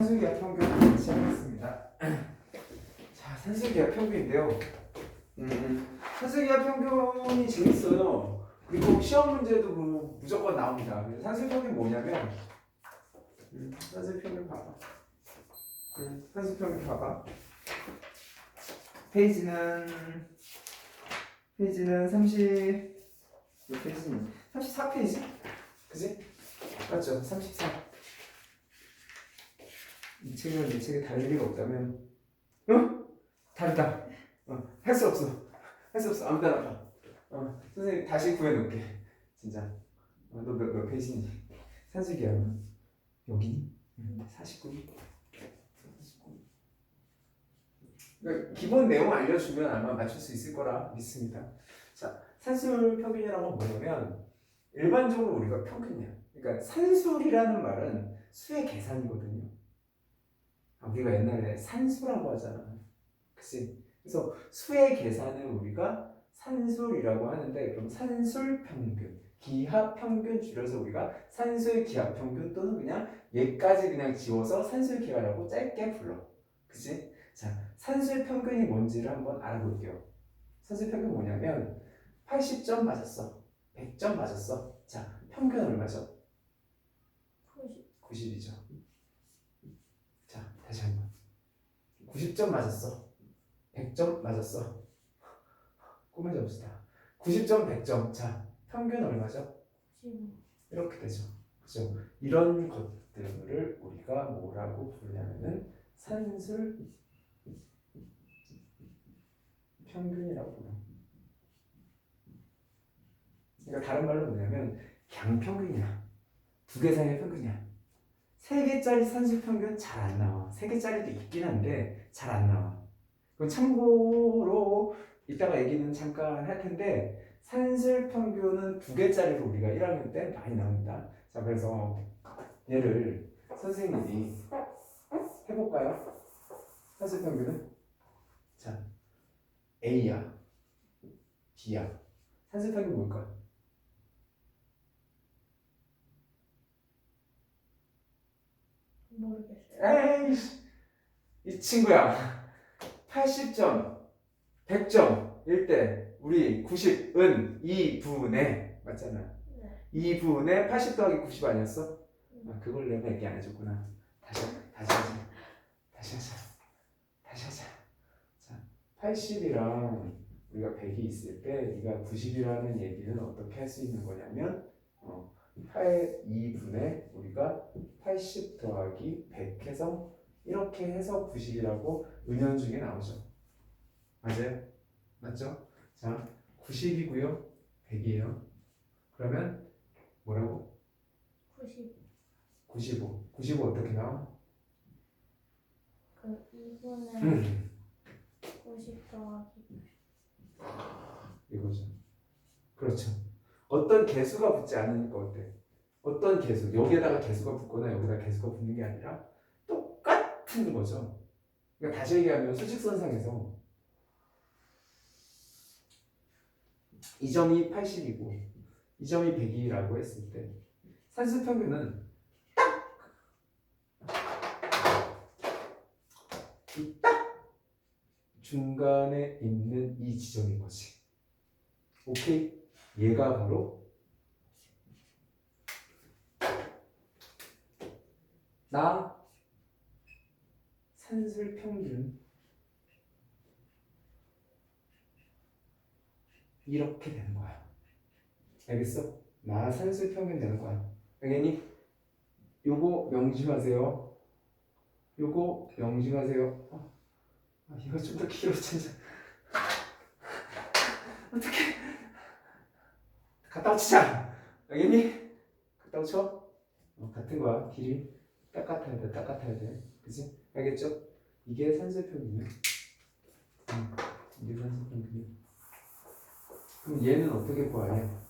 산술기하 평균 시작하겠습니다. 자, 산술기하 평균인데요. 음, 산술기하 평균이 재밌어요. 그리고 시험 문제도 뭐 무조건 나옵니다. 그래서 산술 평균 뭐냐면, 음, 산술 평균 봐봐. 음, 산술 평균 봐봐. 페이지는 페이지는 30 몇 페이지니? 34페이지? 그지? 맞죠? 34. 이 책이랑 이 책이 다를 리가 없다면 어? 다르다 어, 할 수 없어 할 수 없어 아무 데나 봐 어, 선생님 다시 구해놓을게 진짜 어, 너몇 몇 페이지니? 산수기야 여기니? 응, 49니? 49. 그러니까 기본 내용 알려주면 아마 맞출 수 있을 거라 믿습니다 자 산술 평균이라는 건 뭐냐면 일반적으로 우리가 평균이야 그러니까 산술이라는 말은 수의 계산이거든요 아, 우리가 옛날에 산수라고 하잖아. 그치? 그래서 수의 계산을 우리가 산술이라고 하는데 그럼 산술 평균, 기하 평균 줄여서 우리가 산술 기하 평균 또는 그냥 얘까지 그냥 지워서 산술 기하라고 짧게 불러. 그치? 자, 산술 평균이 뭔지를 한번 알아볼게요. 산술 평균 뭐냐면 80점 맞았어. 100점 맞았어. 자, 평균 얼마죠? 90이죠. 자, 다시 한번. 90점 맞았어. 100점 맞았어. 꿈을 잡읍시다. 90점, 100점. 자, 평균 얼마죠? 이렇게 되죠. 그죠? 이런 것들을 우리가 뭐라고 부르냐면은 산술 평균이라고 불러. 그러니까 다른 말로 뭐냐면 양평균이야. 두 개 사이의 평균이야. 세 개짜리 산술 평균 잘 안 나와. 세 개짜리도 있긴 한데 잘 안 나와. 그럼 참고로 이따가 얘기는 잠깐 할 텐데 산술 평균은 두 개짜리로 우리가 1학년 때 많이 나옵니다. 자, 그래서 얘를 선생님이 해볼까요? 산술 평균은 자 A야, B야. 산술 평균 뭘까? 모르겠어요. 에이씨, 이 친구야. 80점, 100점 일 때 우리 90은 2분의 맞잖아. 네. 2분의 80 더하기 90 아니었어? 아, 그걸 내가 얘기 안 해줬구나. 다시 다시 하자. 다시 하자. 다시 하자. 자, 80이랑 우리가 100이 있을 때 네가 90이라는 얘기는 어떻게 할 수 있는 거냐면 어, 8 2분의 우리가 80 더하기 100 해서 이렇게 해서 90이라고 은연중에 나오죠. 맞아요? 맞죠? 자, 90이고요. 100이에요. 그러면 뭐라고? 90. 95. 95 어떻게 나와? 그 2분의 음. 90 더하기 이거죠. 그렇죠. 어떤 개수가 붙지 않으니까 어때? 어떤 개수, 여기에다가 개수가 붙거나 여기다 개수가 붙는 게 아니라 똑같은 거죠. 그러니까 다시 얘기하면 수직선상에서 이 점이 80이고 이 점이 100이라고 했을 때 산수 평균은 딱이딱 중간에 있는 이 지점인 거지. 오케이? 얘가 바로 나 산술 평균 이렇게 되는 거야. 알겠어? 나 산술 평균 되는 거야. 알겠니? 요거 명심하세요. 요거 명심하세요. 아, 아, 이거 좀 더 길어 진짜. 어떻게? 갖다 붙이자. 알겠니? 갖다 붙여. 어, 같은 거야. 길이 딱 같아야 돼. 딱 같아야 돼. 그지? 알겠죠? 이게 산술평균이야. 음, 이게 산술평균이야. 그럼 얘는 어떻게 구하냐?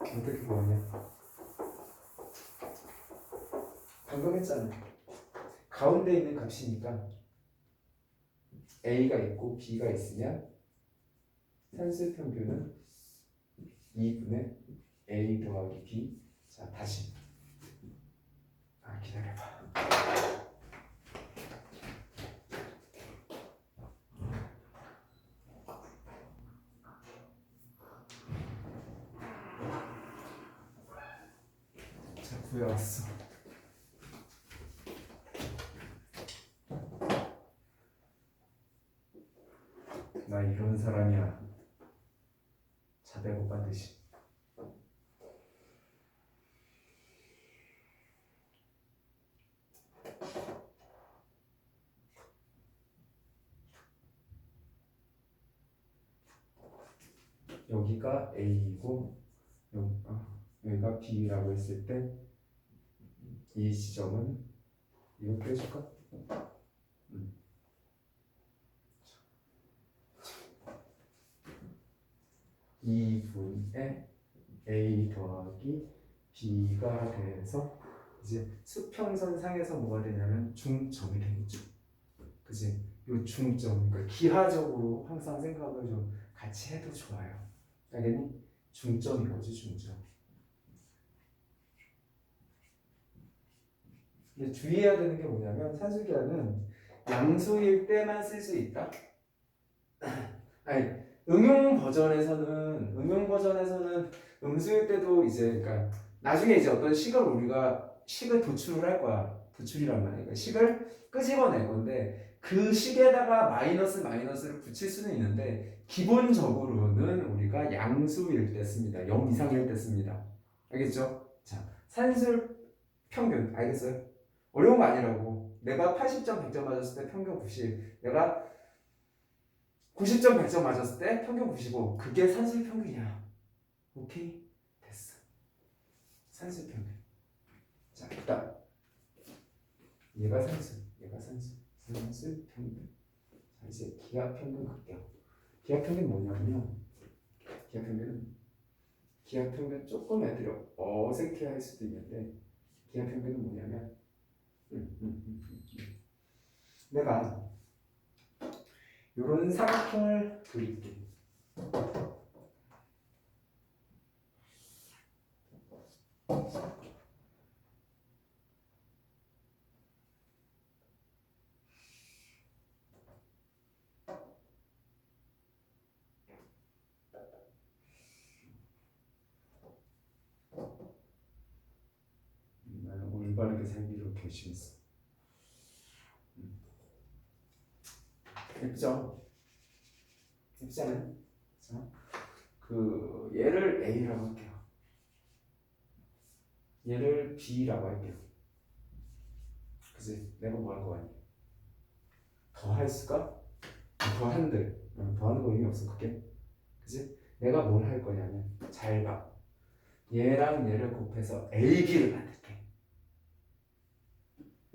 어떻게 구하냐? 방금 했잖아. 가운데 있는 값이니까 A가 있고 B가 있으면 산술 평균은 2분의 A 더하기 B. 자, 다시. 아, 기다려봐. 자, 구해왔어. 나 이런 사람이야. 자대고 반드시. 여기가 A이고 아, 여기가 B라고 했을 때 이 지점은 이렇게 해줄까? 음. 이 분의 A 더하기 B가 돼서 이제 수평선 상에서 뭐가 되냐면 중점이 되겠죠. 그지? 요 중점, 그러니까 기하적으로 항상 생각을 좀 같이 해도 좋아요. 알겠니? 중점인 거지 중점. 주의해야 되는 게 뭐냐면 산술기하는 양수일 때만 쓸 수 있다. 아니 응용 버전에서는 응용 버전에서는 음수일 때도 이제 그러니까 나중에 이제 어떤 식을 우리가 식을 도출을 할 거야. 도출이란 말이야. 그러니까 식을 끄집어낼 건데 그 식에다가 마이너스 마이너스를 붙일 수는 있는데 기본적으로는 우리가 양수일 때 씁니다. 0 이상일 때 씁니다. 알겠죠? 자, 산술 평균 알겠어요? 어려운 거 아니라고. 내가 80점 100점 맞았을 때 평균 90. 내가 90점 100점 맞았을 때 평균 95. 그게 산술 평균이야. 오케이? 됐어. 산술 평균. 자, 그다음 얘가 산술, 얘가 산술, 산술 평균. 자, 이제 기하 평균 갈게요. 기하 평균 뭐냐면요. 기하 평균은 기하 평균 조금 애들이 어색해할 수도 있는데 기하 평균은 뭐냐면. 내가 이런 사각형을 그릴게. 음, 나는 올바르게 음. 예쁘죠? 예쁘잖아요? 자, 그 얘를 A라고 할게요. 얘를 B라고 할게요. 그지? 내가 뭐할거 아니야? 더할 수가? 더 한들. 어, 더하는 거 의미 없어, 그게. 그지? 내가 뭘 할 거냐면, 잘 봐. 얘랑 얘를 곱해서 AB를 만들게.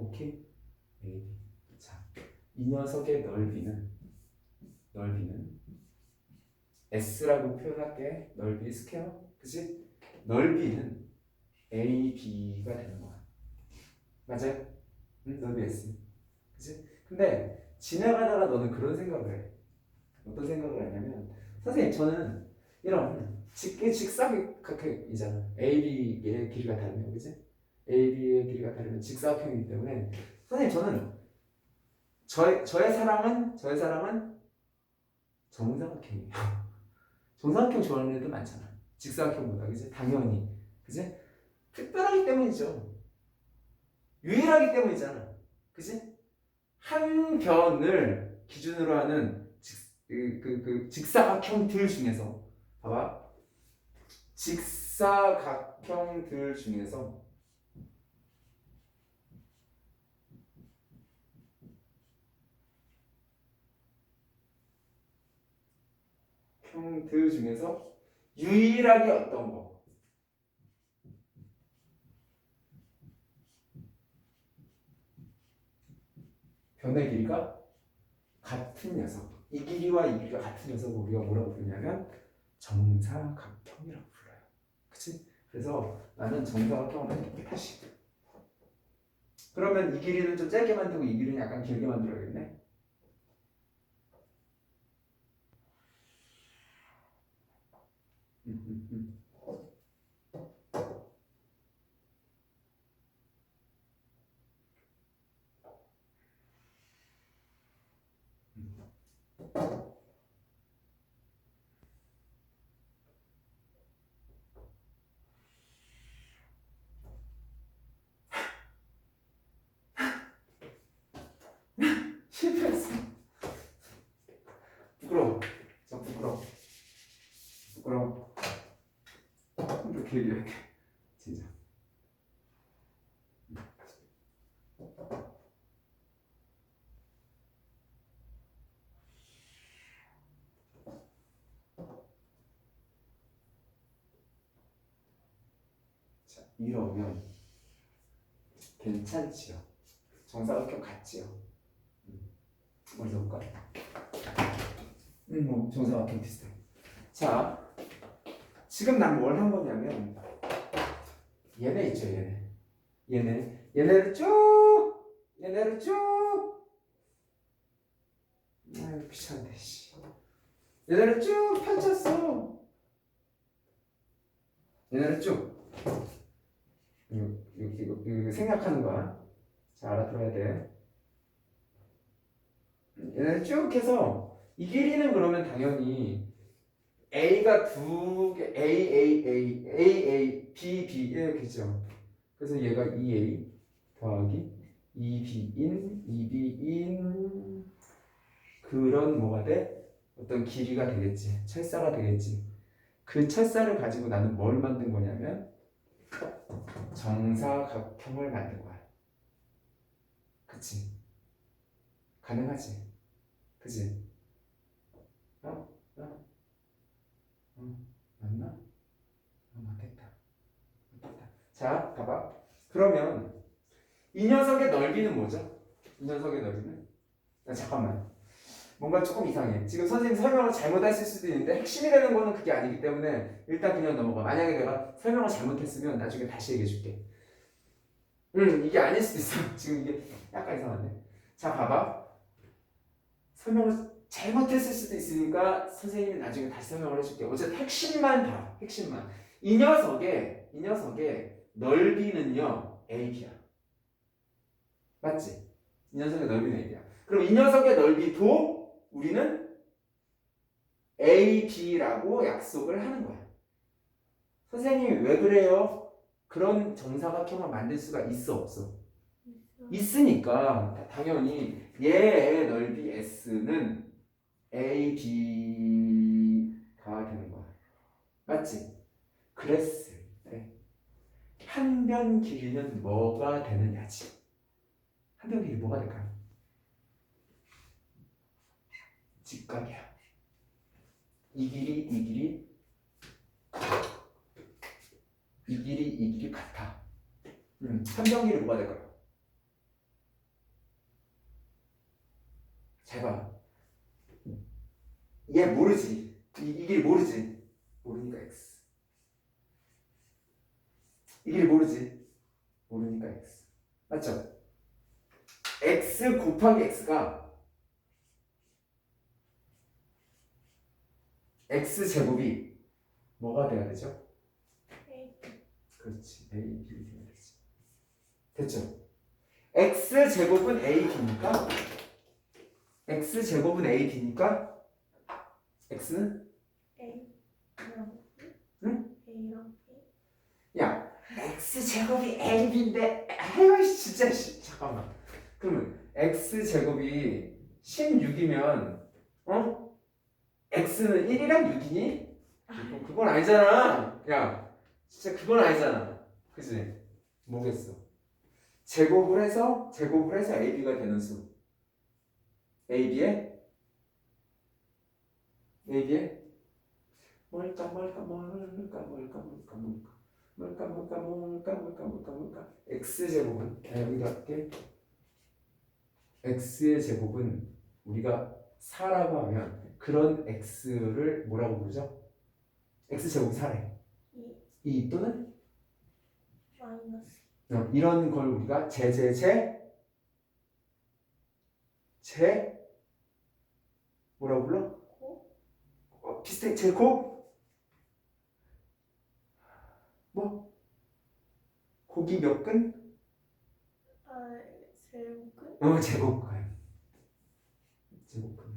오케이? AB. 자, 이 녀석의 넓이는 넓이는 S라고 표현할게. 넓이 스퀘어. 그치? 넓이는 AB가 되는 거야. 맞아요? 응? 넓이 S. 그치? 근데 지나가다가 너는 그런 생각을 해. 어떤 생각을 하냐면 선생님 저는 이런 직, 직사각형이잖아. AB의 길이가 다르면 그치? AB의 길이가 다르면 직사각형이기 때문에 선생님 저는 저의 저의 사랑은 저의 사랑은 정사각형이에요. 정사각형 좋아하는 애들 많잖아. 직사각형보다 그지? 당연히 그지? 특별하기 때문이죠. 유일하기 때문이잖아. 그지? 한 변을 기준으로 하는 직, 그, 그, 그 직사각형들 중에서 봐봐. 직사각형들 중에서 형들 중에서 유일하게 어떤 거? 변의 길이가 같은 녀석. 이 길이와 이 길이가 같은 녀석을 우리가 뭐라고 부르냐면 정사각형이라고 불러요. 그치? 그래서 나는 정사각형을 만들게 다시. 그러면 이 길이는 좀 짧게 만들고 이 길이는 약간 길게 만들어야겠네. 실패했어. 이렇게. 진짜. 자, 이러면 괜찮지요. 정사각형 같지요. 음. 어디서 볼까? 음, 뭐 정사각형 비슷해. 자, 지금 난 뭘 한 거냐면 얘네 있죠, 얘네. 얘네, 얘네를 쭉, 얘네를 쭉. 아유 귀찮네, 씨. 얘네를 쭉 펼쳤어. 얘네를 쭉. 이거, 이거, 이거, 생각하는 거야. 자, 알아들어야 돼. 얘네를 쭉 해서 이 길이는 그러면 당연히 A가 두 개, A, A, A, A, A, B, B 이렇게죠. 그래서 얘가 2A 더하기 2B인, 2B인 그런 뭐가 돼? 어떤 길이가 되겠지. 철사가 되겠지. 그 철사를 가지고 나는 뭘 만든 거냐면 정사각형을 만든 거야. 그치? 가능하지? 그치? 어? 어? 어? 맞나? 어, 맞겠다. 맞겠다. 자, 봐봐. 그러면 이 녀석의 넓이는 뭐죠? 이 녀석의 넓이는? 야, 잠깐만. 뭔가 조금 이상해. 지금 선생님 설명을 잘못했을 수도 있는데 핵심이 되는 거는 그게 아니기 때문에 일단 그냥 넘어가. 만약에 내가 설명을 잘못했으면 나중에 다시 얘기해 줄게. 음, 이게 아닐 수도 있어. 지금 이게 약간 이상한데. 자, 봐봐. 설명을 잘못했을 수도 있으니까 선생님이 나중에 다시 설명을 해줄게. 어쨌든 핵심만 봐. 핵심만. 이 녀석의 이 녀석의 넓이는요 AB야. 맞지? 이 녀석의 넓이는 AB야. 그럼 이 녀석의 넓이도 우리는 AB라고 약속을 하는 거야. 선생님이 왜 그래요? 그런 정사각형을 만들 수가 있어 없어? 있으니까 다- 당연히 얘의 넓이 S는 AB가 되는 거야. 맞지? 그랬을 때 한 변 길이는 뭐가 되느냐지. 한 변 길이 뭐가 될까요? 직각이야. 이 길이 이 길이 이 길이 이 길이 같아. 음, 한변 길이 뭐가 될까요? 잘 봐. 얘 모르지. 이, 이 길 모르지. 모르니까 x. 이 길 모르지. 모르니까 x. 맞죠? x 곱하기 x가 x 제곱이 뭐가 돼야 되죠? A, 그렇지. a, b 돼야 되지. 됐죠? x 제곱은 a b니까 x 제곱은 a b니까 x는 A. 응? A랑 B. 야 x 제곱이 a b인데 아유 씨, 진짜 씨. 잠깐만. 그러면 x 제곱이 16이면 어? x는 1이랑 6이니? 그건- 그건 아니잖아. 야 진짜 그건 아니잖아. 그지? 모르겠어. 제곱을 해서 제곱을 해서 ab가 되는 수. ab에 ab에 뭘까 뭘까 뭘까 뭘까 뭘까 뭘까? 뭘까 뭘까 뭘까 뭘까 뭘까 뭘까? X 제곱은 자, 여기다 할게? X의 제곱은 우리가 4라고 하면 그런 x를 뭐라고 부르죠? x 제곱이 4래. 이. 이 또는? 마이너스. 어, 이런 걸 우리가 제제제? 제? 뭐라고 불러? 비슷해 제곱 뭐 고기 몇 근? 아, 제곱은 어 제곱근 제곱근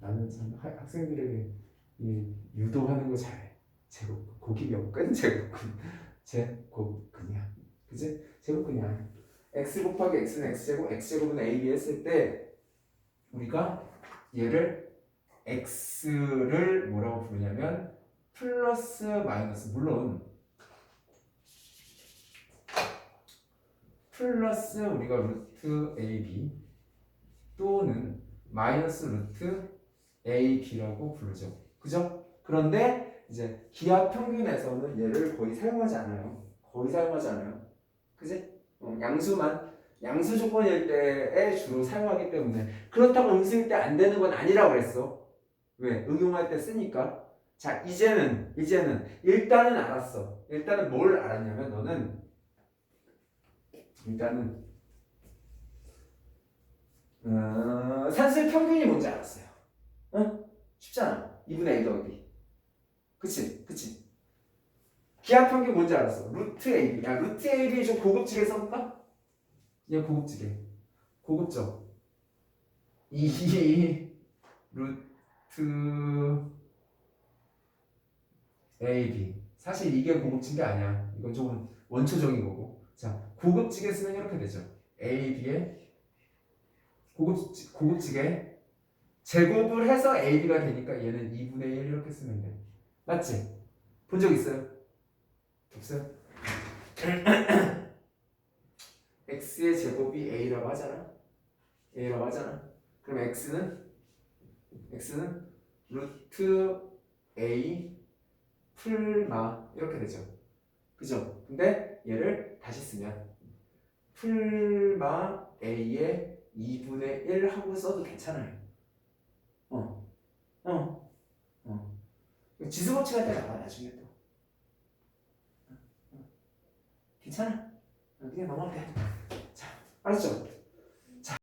나는 참 학- 학생들에게 이 유도하는 거 잘해. 제곱 고기명근 제곱근 제곱근이야. 그지? 제곱근이야. x 곱하기 x는 x제곱, x제곱은 ab 했을 때 우리가 얘를 x를 뭐라고 부르냐면 플러스 마이너스 물론 플러스 우리가 루트 ab 또는 마이너스 루트 ab라고 부르죠. 그죠? 그런데 이제 기하 평균에서는 얘를 거의 사용하지 않아요. 거의 사용하지 않아요. 그지? 어, 양수만 양수 조건일 때에 주로 사용하기 때문에 그렇다고 음수일 때 안 되는 건 아니라고 그랬어. 왜? 응용할 때 쓰니까. 자, 이제는 이제는 일단은 알았어. 일단은 뭘 알았냐면 너는 일단은 어, 산수의 평균이 뭔지 알았어요. 응? 쉽잖아. 2분의 1 더하기. 그치? 그치? 기하 평균 뭔지 알았어. 루트 AB. 야, 루트 AB 좀 고급지게 써볼까? 얘 고급지게. 고급져. 2 루트 AB. 사실 이게 고급진 게 아니야. 이건 조금 원초적인 거고. 자, 고급지게 쓰면 이렇게 되죠. AB에 고급, 고급지게 제곱을 해서 AB가 되니까 얘는 2분의 1 이렇게 쓰면 돼. 맞지? 본 적 있어요? 없어요? x의 제곱이 a라고 하잖아. a라고 하잖아. 그럼 x는 x는 루트 a 풀마 이렇게 되죠. 그죠? 근데 얘를 다시 쓰면 풀마 a의 2분의 1 하고 써도 괜찮아요. 어, 어, 어. 지수법칙 할때 나와 나중에 또. 괜찮아. 그냥 넘어갈게. 자, 알았죠?